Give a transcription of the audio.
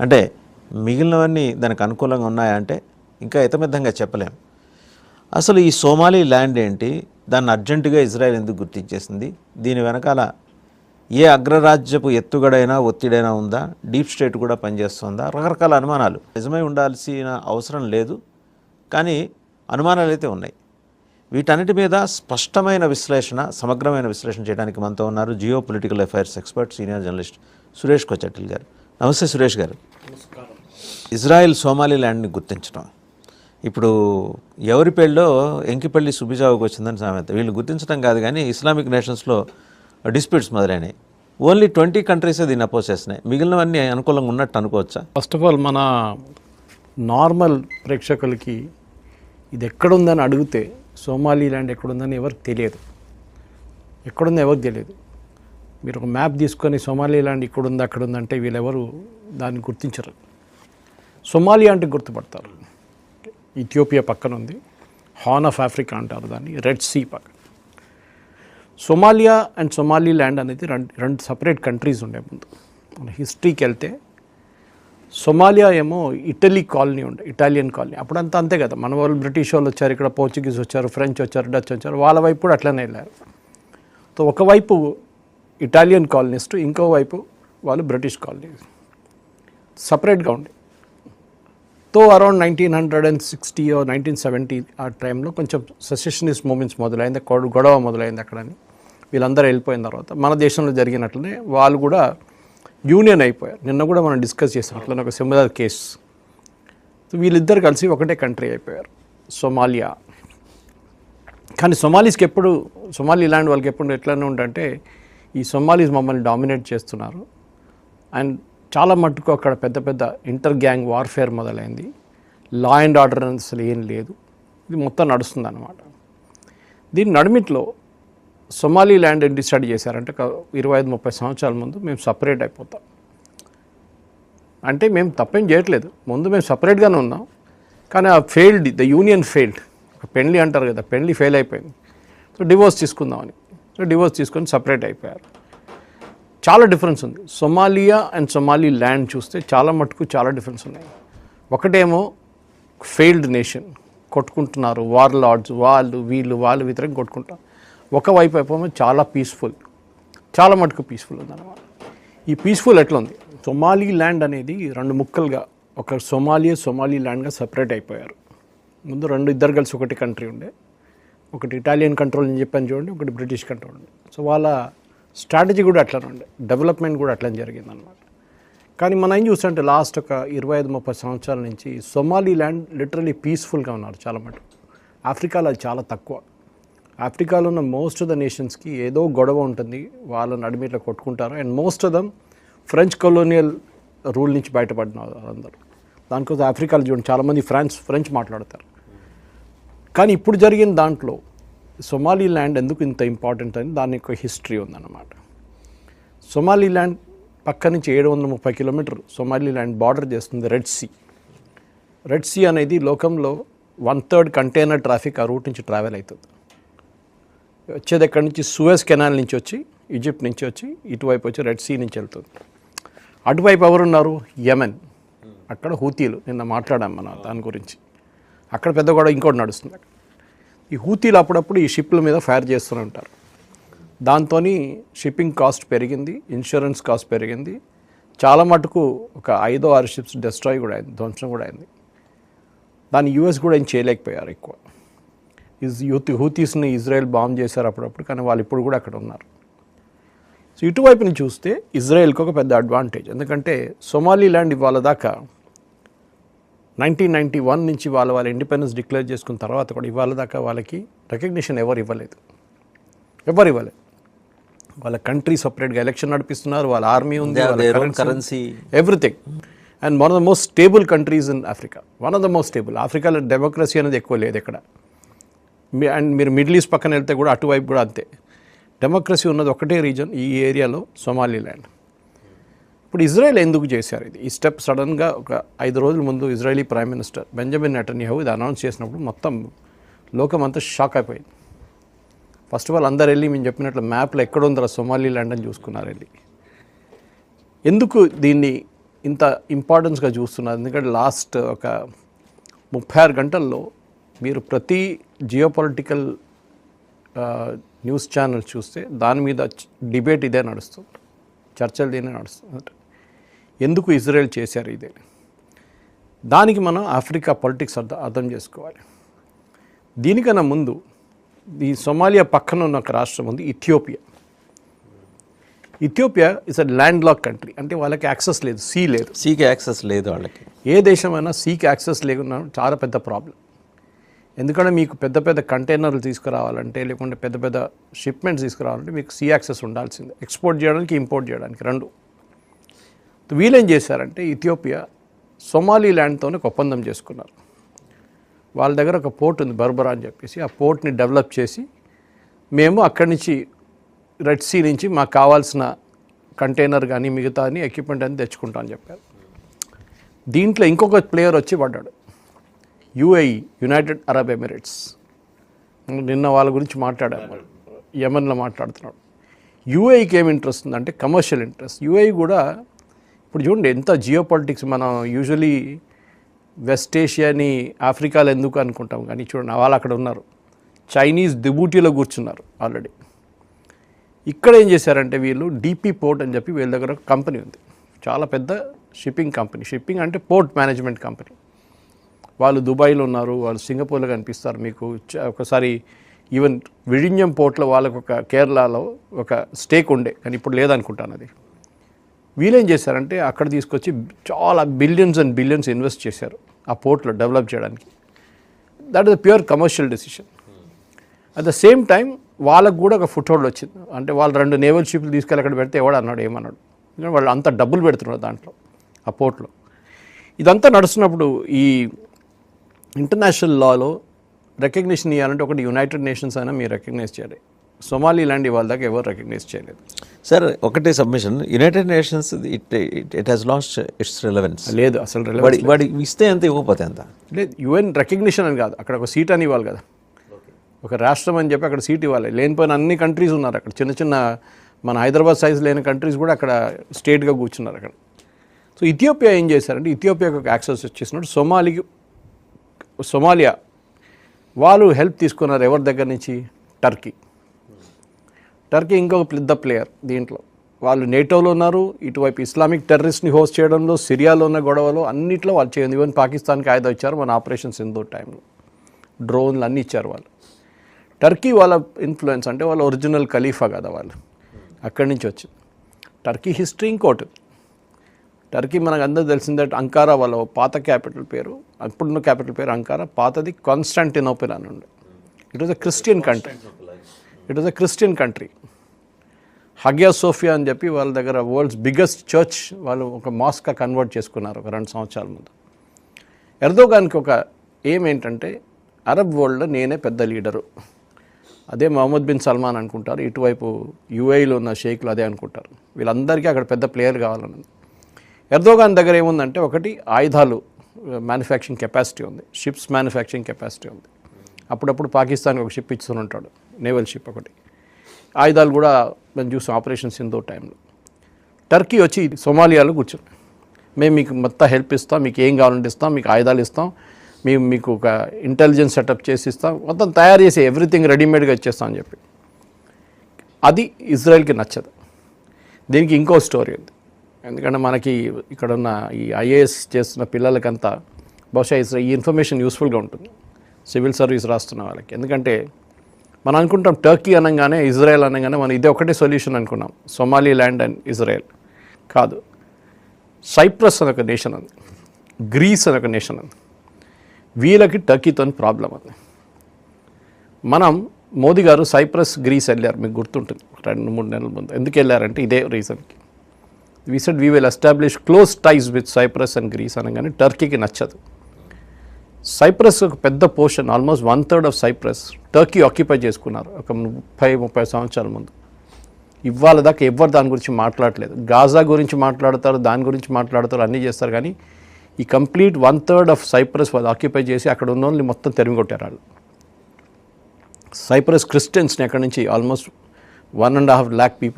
అంటే మిగిలినవన్నీ దానికి అనుకూలంగా ఉన్నాయా అంటే ఇంకా ఇతమిద్దంగా చెప్పలేం. అసలు ఈ సోమాలి ల్యాండ్ ఏంటి? దాన్ని అర్జెంటుగా ఇజ్రాయెల్ ఎందుకు గుర్తించేసింది? దీని వెనకాల ఏ అగ్రరాజ్యపు ఎత్తుగడైనా ఒత్తిడైనా ఉందా? డీప్ స్టేట్ కూడా పనిచేస్తుందా? రకరకాల అనుమానాలు. నిజమై ఉండాల్సిన అవసరం లేదు. కానీ అనుమానాలు అయితే ఉన్నాయి. వీటన్నిటి మీద స్పష్టమైన విశ్లేషణ సమగ్రమైన విశ్లేషణ చేయడానికి మనతో ఉన్నారు geopolitical affairs expert senior journalist Suresh Kochattil garu. నమస్తే సురేష్ గారు. ఇజ్రాయెల్ సోమాలి ల్యాండ్ని గుర్తించడం ఇప్పుడు ఎవరి పెళ్ళో ఎంకిపల్లి సుబిజావుకు వచ్చిందని సామెత. వీళ్ళు గుర్తించడం కాదు కానీ ఇస్లామిక్ నేషన్స్లో డిస్ప్యూట్స్ మొదలైనవి ఓన్లీ ట్వంటీ కంట్రీసే దీన్ని అపోజ్ చేస్తున్నాయి. మిగిలినవన్నీ అనుకూలంగా ఉన్నట్టు అనుకోవచ్చా? ఫస్ట్ ఆఫ్ ఆల్ మన నార్మల్ ప్రేక్షకులకి ఇది ఎక్కడుందని అడిగితే సోమాలి ల్యాండ్ ఎక్కడుందని ఎవరికి తెలియదు. ఎక్కడుందో ఎవరికి తెలియదు. మీరు ఒక మ్యాప్ తీసుకొని సోమాలీ ల్యాండ్ ఇక్కడుంది అక్కడ ఉందంటే వీళ్ళెవరు దాన్ని గుర్తించరు. సోమాలియా అంటే గుర్తుపడతారు. ఇథియోపియా పక్కన ఉంది. హార్న్ ఆఫ్ ఆఫ్రికా అంటారు దాన్ని రెడ్ సీ పక్కన. సోమాలియా అండ్ సొమాలి ల్యాండ్ అనేది రెండు రెండు సపరేట్ కంట్రీస్ ఉండే ముందు. మన హిస్టరీకి వెళ్తే సొమాలియా ఏమో ఇటలీ కాలనీ ఉండే ఇటాలియన్ కాలనీ. అప్పుడంతా అంతే కదా. మన వాళ్ళు బ్రిటిష్ వాళ్ళు వచ్చారు ఇక్కడ పోర్చుగీస్ వచ్చారు ఫ్రెంచ్ వచ్చారు డచ్ వచ్చారు వాళ్ళ వైపు కూడా అట్లనే వెళ్ళారు. సో ఒకవైపు ఇటాలియన్ కాలనీస్ట్ ఇంకో వైపు వాళ్ళు బ్రిటిష్ కాలనీ సపరేట్గా ఉండే. తో around nineteen hundred and sixty nineteen seventy ఆ టైంలో కొంచెం సెసెషనిస్ట్ మూమెంట్స్ మొదలైంది గొడవ మొదలైంది అక్కడని. వీళ్ళందరూ వెళ్ళిపోయిన తర్వాత మన దేశంలో జరిగినట్లనే వాళ్ళు కూడా యూనియన్ అయిపోయారు. నిన్న కూడా మనం డిస్కస్ చేసాం అట్లనే ఒక సిమిలర్ కేస్ వీళ్ళిద్దరు కలిసి ఒకటే కంట్రీ అయిపోయారు సొమాలియా. కానీ సొమాలీస్కి ఎప్పుడు సొమాలి ల్యాండ్ వాళ్ళకి ఎప్పుడు ఎట్లనే ఉంటే ఈ సొమాలీస్ మమ్మల్ని డామినేట్ చేస్తున్నారు. అండ్ చాలా మట్టుకు అక్కడ పెద్ద పెద్ద ఇంటర్ గ్యాంగ్ వార్ఫేర్ మొదలైంది. లా అండ్ ఆర్డర్ అసలు ఏం లేదు. ఇది మొత్తం నడుస్తుంది అనమాట దీని నడిమిట్లో సొమాలీ ల్యాండ్ డిసైడ్ చేశారంటే ఇరవై ఐదు ముప్పై సంవత్సరాల ముందు మేము సపరేట్ అయిపోతాం. అంటే మేము తప్పేం చేయట్లేదు. ముందు మేము సపరేట్గానే ఉన్నాం. కానీ ఆ ఫెయిల్డ్ ద యూనియన్ ఫెయిల్డ్ ఒక పెళ్ళి అంటారు కదా పెళ్ళి ఫెయిల్ అయిపోయింది. సో డివోర్స్ తీసుకుందామని. డివోర్స్ తీసుకొని సపరేట్ అయిపోయారు. చాలా డిఫరెన్స్ ఉంది. సొమాలియా అండ్ సొమాలి ల్యాండ్ చూస్తే చాలా మటుకు చాలా డిఫరెన్స్ ఉన్నాయి. ఒకటేమో ఫెయిల్డ్ నేషన్ కొట్టుకుంటున్నారు. వార్ లార్డ్స్ వాళ్ళు వీళ్ళు వాళ్ళు వ్యతిరేకం కొట్టుకుంటారు. ఒకవైపు అయిపోయి చాలా పీస్ఫుల్ చాలా మటుకు పీస్ఫుల్ ఉందన్నమాట. ఈ పీస్ఫుల్ ఎట్లా ఉంది సొమాలి ల్యాండ్ అనేది రెండు ముక్కలుగా ఒక సొమాలియా సొమాలి ల్యాండ్గా సపరేట్ అయిపోయారు. ముందు రెండు ఇద్దరు కలిసి ఒకటి కంట్రీ ఉండే. ఒకటి ఇటాలియన్ కంట్రోల్ అని చెప్పాను చూడండి ఒకటి బ్రిటిష్ కంట్రోల్ సో వాళ్ళ స్ట్రాటజీ కూడా అట్లనే ఉండే. డెవలప్మెంట్ కూడా అట్లనే జరిగిందనమాట కానీ మనం ఏం చూస్తుంటే లాస్ట్ ఒక ఇరవై ఐదు ముప్పై సంవత్సరాల నుంచి సొమాలీ ల్యాండ్ లిటరలీ పీస్ఫుల్గా ఉన్నారు చాలా మటుకు ఆఫ్రికాలో అది చాలా తక్కువ. ఆఫ్రికాలో ఉన్న మోస్ట్ ఆఫ్ ద నేషన్స్కి ఏదో గొడవ ఉంటుంది వాళ్ళని అడిమిట్లో కొట్టుకుంటారు. And most of them French colonial rule నుంచి బయటపడిన వాళ్ళందరూ దానికోసం ఆఫ్రికాలో చూడండి చాలామంది ఫ్రాన్స్ ఫ్రెంచ్ మాట్లాడతారు. కానీ ఇప్పుడు జరిగిన దాంట్లో సొమాలీ ల్యాండ్ ఎందుకు ఇంత ఇంపార్టెంట్ అని దాని యొక్క హిస్టరీ ఉందన్నమాట. సొమాలీ ల్యాండ్ పక్క నుంచి ఏడు వందల ముప్పై కిలోమీటర్ సొమాలీ ల్యాండ్ బార్డర్ చేస్తుంది రెడ్ సీ. రెడ్ సీ అనేది లోకంలో వన్ థర్డ్ కంటైనర్ ట్రాఫిక్ ఆ రూట్ నుంచి ట్రావెల్ అవుతుంది వచ్చేది ఎక్కడి నుంచి? సూయస్ కెనాల్ నుంచి వచ్చి ఈజిప్ట్ నుంచి వచ్చి ఇటువైపు వచ్చి రెడ్ సీ నుంచి వెళ్తుంది. అటువైపు ఎవరున్నారు? యమెన్. అక్కడ హూతీలు. నిన్న మాట్లాడాం మన దాని గురించి. అక్కడ పెద్ద గొడవ ఇంకోటి నడుస్తుంది. ఈ హూతీలు అప్పుడప్పుడు ఈ షిప్ల మీద ఫైర్ చేస్తూనే ఉంటారు. దాంతో షిప్పింగ్ కాస్ట్ పెరిగింది ఇన్సూరెన్స్ కాస్ట్ పెరిగింది. చాలా మటుకు ఒక ఐదో ఆరు షిప్స్ డిస్ట్రాయ్ కూడా అయింది ధ్వంసం కూడా అయింది. దాన్ని యూఎస్ కూడా ఏం చేయలేకపోయారు ఎక్కువ. ఇస్ యూత్ హూతీస్ని ఇజ్రాయెల్ బాంబ్ చేశారు అప్పుడప్పుడు కానీ వాళ్ళు ఇప్పుడు కూడా అక్కడ ఉన్నారు. సో ఇటువైపుని చూస్తే ఇజ్రాయెల్కి ఒక పెద్ద అడ్వాంటేజ్. ఎందుకంటే సొమాలీ ల్యాండ్ ఇవాళ దాకా నైన్టీన్ నైంటీ వన్ నుంచి వాళ్ళ వాళ్ళ ఇండిపెండెన్స్ డిక్లేర్ చేసుకున్న తర్వాత కూడా ఇవాళ దాకా వాళ్ళకి రికగ్నిషన్ ఎవరు ఇవ్వలేదు. ఎవరు ఇవ్వలేదు. వాళ్ళ కంట్రీ సపరేట్గా ఎలక్షన్ నడిపిస్తున్నారు వాళ్ళ ఆర్మీ ఉంది currency. Everything and one of the most stable countries in Africa one of the most stable ఆఫ్రికాలో డెమోక్రసీ అనేది ఎక్కువ లేదు ఇక్కడ మీ అండ్ మీరు మిడిల్ ఈస్ట్ పక్కన వెళ్తే కూడా అటువైపు కూడా అంతే. డెమోక్రసీ ఉన్నది ఒకటే రీజన్ ఈ ఏరియాలో సొమాలీల్యాండ్ ఇప్పుడు ఇజ్రాయెల్ ఎందుకు చేశారు ఇది? ఈ స్టెప్ సడన్గా ఒక ఐదు రోజుల ముందు Israeli prime minister Benjamin Netanyahu ఇది అనౌన్స్ చేసినప్పుడు మొత్తం లోకం అంతా షాక్ అయిపోయింది. ఫస్ట్ ఆఫ్ ఆల్ అందరు వెళ్ళి మేము చెప్పినట్లు మ్యాప్లో ఎక్కడ ఉందో సొమాలి ల్యాండ్ అని చూసుకున్నారు వెళ్ళి. ఎందుకు దీన్ని ఇంత ఇంపార్టెన్స్గా చూస్తున్నారు? ఎందుకంటే లాస్ట్ ఒక ముప్పై ఆరు గంటల్లో మీరు ప్రతి జియోపొలిటికల్ న్యూస్ ఛానల్ చూస్తే దాని మీద డిబేట్ ఇదే నడుస్తుంది. చర్చలు దీనే నడుస్తుంది. ఎందుకు ఇజ్రాయెల్ చేశారు ఇదే? దానికి మనం ఆఫ్రికా పొలిటిక్స్ అర్థం అర్థం చేసుకోవాలి. దీనికన్నా ముందు ఈ సొమాలియా పక్కన ఉన్న ఒక రాష్ట్రం ఉంది Ethiopia. Ethiopia is a land lock country అంటే వాళ్ళకి యాక్సెస్ లేదు సీ లేదు. సీకి యాక్సెస్ లేదు వాళ్ళకి. ఏ దేశమైనా సీకి యాక్సెస్ లేకుండా చాలా పెద్ద ప్రాబ్లం ఎందుకంటే మీకు పెద్ద పెద్ద కంటైనర్లు తీసుకురావాలంటే లేకుంటే పెద్ద పెద్ద షిప్మెంట్స్ తీసుకురావాలంటే మీకు సీ యాక్సెస్ ఉండాల్సిందే. ఎక్స్పోర్ట్ చేయడానికి ఇంపోర్ట్ చేయడానికి రెండు. వీళ్ళేం చేశారంటే ఇథియోపియా సొమాలి ల్యాండ్తోనే ఒక ఒప్పందం చేసుకున్నారు. వాళ్ళ దగ్గర ఒక పోర్ట్ ఉంది బర్బరా అని చెప్పేసి ఆ పోర్ట్ని డెవలప్ చేసి మేము అక్కడి నుంచి రెడ్ సీ నుంచి మాకు కావాల్సిన కంటైనర్ కానీ మిగతా అని ఎక్విప్మెంట్ అని తెచ్చుకుంటాం అని చెప్పారు. దీంట్లో ఇంకొక ప్లేయర్ వచ్చి పడ్డాడు. UAE United Arab Emirates. నిన్న వాళ్ళ గురించి మాట్లాడాము. యమన్లో మాట్లాడుతున్నాడు. యూఐకి ఏం ఇంట్రెస్ట్ ఉందంటే కమర్షియల్ ఇంట్రెస్ట్. యూఐ కూడా ఇప్పుడు చూడండి ఎంత జియో పాలిటిక్స్ మనం యూజువలీ వెస్ట్ ఏషియాని ఆఫ్రికాలో ఎందుకు అనుకుంటాం? కానీ చూడండి వాళ్ళు అక్కడ ఉన్నారు. చైనీస్ దిబూటీలో కూర్చున్నారు ఆల్రెడీ ఇక్కడ ఏం చేశారంటే వీళ్ళు డీపీ పోర్ట్ అని చెప్పి వీళ్ళ దగ్గర కంపెనీ ఉంది. చాలా పెద్ద షిప్పింగ్ కంపెనీ షిప్పింగ్ అంటే పోర్ట్ మేనేజ్మెంట్ కంపెనీ వాళ్ళు దుబాయ్లో ఉన్నారు వాళ్ళు సింగపూర్లో కనిపిస్తారు. మీకు ఒకసారి ఈవెన్ విడింజం పోర్ట్లో వాళ్ళకు ఒక కేరళలో ఒక స్టేక్ ఉండే. కానీ ఇప్పుడు లేదనుకుంటాను అది. వీళ్ళేం చేశారంటే అక్కడ తీసుకొచ్చి చాలా బిలియన్స్ అండ్ బిలియన్స్ ఇన్వెస్ట్ చేశారు ఆ పోర్ట్లో డెవలప్ చేయడానికి. That is pure commercial decision at the same time వాళ్ళకు కూడా ఒక ఫుట్ హోల్డ్ వచ్చింది. అంటే వాళ్ళు రెండు నేవల్ షిప్లు తీసుకెళ్ళి అక్కడ పెడితే ఎవడు అన్నాడు ఏమన్నాడు? ఎందుకంటే వాళ్ళు అంత డబ్బులు పెడుతున్నారు దాంట్లో ఆ పోర్ట్లో. ఇదంతా నడుస్తున్నప్పుడు ఈ ఇంటర్నేషనల్ లాలో రికగ్నిషన్ ఇవ్వాలంటే ఒకటి యునైటెడ్ నేషన్స్ అయినా మీరు రికగ్నైజ్ చేయాలి. సొమాలి లాంటి వాళ్ళ దాకా ఎవరు రికగ్నైజ్ చేయలేదు. సార్ ఒకటే submission United Nations it it has lost its relevance లేదు అసలు వాడి ఇస్తే ఎంత ఇవ్వకపోతే ఎంత? లేదు యుఎన్ రికగ్నిషన్ అని కాదు. అక్కడ ఒక సీట్ అని ఇవ్వాలి కదా. ఒక రాష్ట్రం అని చెప్పి అక్కడ సీట్ ఇవ్వాలి. లేనిపోయిన అన్ని కంట్రీస్ ఉన్నారు అక్కడ. చిన్న చిన్న మన హైదరాబాద్ సైజ్ లేని కంట్రీస్ కూడా అక్కడ స్టేట్గా కూర్చున్నారు అక్కడ. సో ఇథియోపియా ఏం చేశారంటే ఇథియోపియాకి ఒక యాక్సెస్ వచ్చేసినప్పుడు సొమాలికి సొమాలియా వాళ్ళు హెల్ప్ తీసుకున్నారు ఎవరి దగ్గర నుంచి? టర్కీ టర్కీ ఇంకొక పెద్ద ప్లేయర్ దీంట్లో. వాళ్ళు నేటోలో ఉన్నారు ఇటువైపు ఇస్లామిక్ టెర్రరిస్ట్ని హోస్ట్ చేయడంలో సిరియాలో ఉన్న గొడవలు అన్నిట్లో వాళ్ళు చేయండి. ఈవెన్ పాకిస్తాన్కి ఆయుధం ఇచ్చారు మన ఆపరేషన్ సింధు టైంలో. డ్రోన్లు అన్నీ ఇచ్చారు వాళ్ళు. టర్కీ వాళ్ళ ఇన్ఫ్లుయెన్స్ అంటే వాళ్ళ ఒరిజినల్ ఖలీఫా కదా వాళ్ళు. అక్కడి నుంచి వచ్చింది. టర్కీ హిస్టరీ ఇంకోటి. టర్కీ మనకు అందరూ తెలిసిందే అంకారా వాళ్ళ పాత క్యాపిటల్ పేరు అప్పుడున్న క్యాపిటల్ పేరు అంకారా పాతది కాన్స్టాంటినోపిల్ అని ఉండే it was a Christian country it was a Christian country Hagia Sophia అని చెప్పి వాళ్ళ దగ్గర వరల్డ్స్ బిగ్గెస్ట్ చర్చ్ వాళ్ళు ఒక మాస్క్గా కన్వర్ట్ చేసుకున్నారు ఒక రెండు సంవత్సరాల ముందు. ఎర్దోగాన్కి ఒక ఏం ఏంటంటే అరబ్ వరల్డ్లో నేనే పెద్ద లీడరు అదే మహమ్మద్ బిన్ సల్మాన్ అనుకుంటారు ఇటువైపు యూఏఈలో ఉన్న షేక్లు అదే అనుకుంటారు. వీళ్ళందరికీ అక్కడ పెద్ద ప్లేయర్ కావాలని. ఎర్దోగాన్ దగ్గర ఏముందంటే ఒకటి ఆయుధాలు మ్యానుఫ్యాక్చరింగ్ కెపాసిటీ ఉంది షిప్స్ మ్యానుఫ్యాక్చరింగ్ కెపాసిటీ ఉంది. అప్పుడప్పుడు పాకిస్తాన్కి ఒక షిప్ ఇస్తూనే ఉంటాడు. నేవల్ షిప్ ఒకటి. ఆయుధాలు కూడా మేము చూసాం ఆపరేషన్ సింధు టైంలో. టర్కీ వచ్చి సోమాలియాలో కూర్చుంది. మేము మీకు మొత్తం హెల్ప్ ఇస్తాం మీకు ఏం కావాలంటే ఇస్తాం మీకు ఆయుధాలు ఇస్తాం మేము మీకు ఒక ఇంటెలిజెన్స్ సెటప్ చేసి ఇస్తాం మొత్తం తయారు చేసి ఎవ్రీథింగ్ రెడీమేడ్గా ఇచ్చేస్తాం అని చెప్పి. అది ఇజ్రాయెల్కి నచ్చదు. దీనికి ఇంకో స్టోరీ ఉంది. ఎందుకంటే మనకి ఇక్కడ ఉన్న ఈ ఐఏఎస్ చేస్తున్న పిల్లలకంతా బహుశా ఈ ఇన్ఫర్మేషన్ యూస్ఫుల్గా ఉంటుంది. సివిల్ సర్వీస్ రాస్తున్న వాళ్ళకి. ఎందుకంటే మనం అనుకుంటాం టర్కీ అనగానే ఇజ్రాయెల్ అనగానే మనం ఇదే ఒకటే సొల్యూషన్ అనుకున్నాం. Somaliland and Israel. కాదు. సైప్రస్ అని ఒక నేషన్ ఉంది. గ్రీస్ అని ఒక నేషన్ ఉంది. వీళ్ళకి టర్కీతో ప్రాబ్లం ఉంది. మనం మోదీ గారు సైప్రస్ గ్రీస్ వెళ్ళారు. మీకు గుర్తుంటుంది. రెండు మూడు నెలల ముందు. ఎందుకు వెళ్ళారంటే ఇదే రీజన్కి. We said we will establish close ties with Cyprus and Greece అనగానే టర్కీకి నచ్చదు. సైప్రస్ ఒక పెద్ద portion almost one third of Cyprus Turkey occupy చేసుకున్నారు ఒక ముప్పై ముప్పై సంవత్సరాల ముందు. ఇవాళ దాకా ఎవరు దాని గురించి మాట్లాడలేదు. గాజా గురించి మాట్లాడతారు దాని గురించి మాట్లాడతారు అన్నీ చేస్తారు కానీ ఈ complete one third of Cyprus వాళ్ళు ఆక్యుపై చేసి అక్కడ ఉన్న వాళ్ళని మొత్తం తెరిమికొట్టారు వాళ్ళు. సైప్రస్ క్రిస్టియన్స్ని అక్కడ నుంచి almost one and half lakh people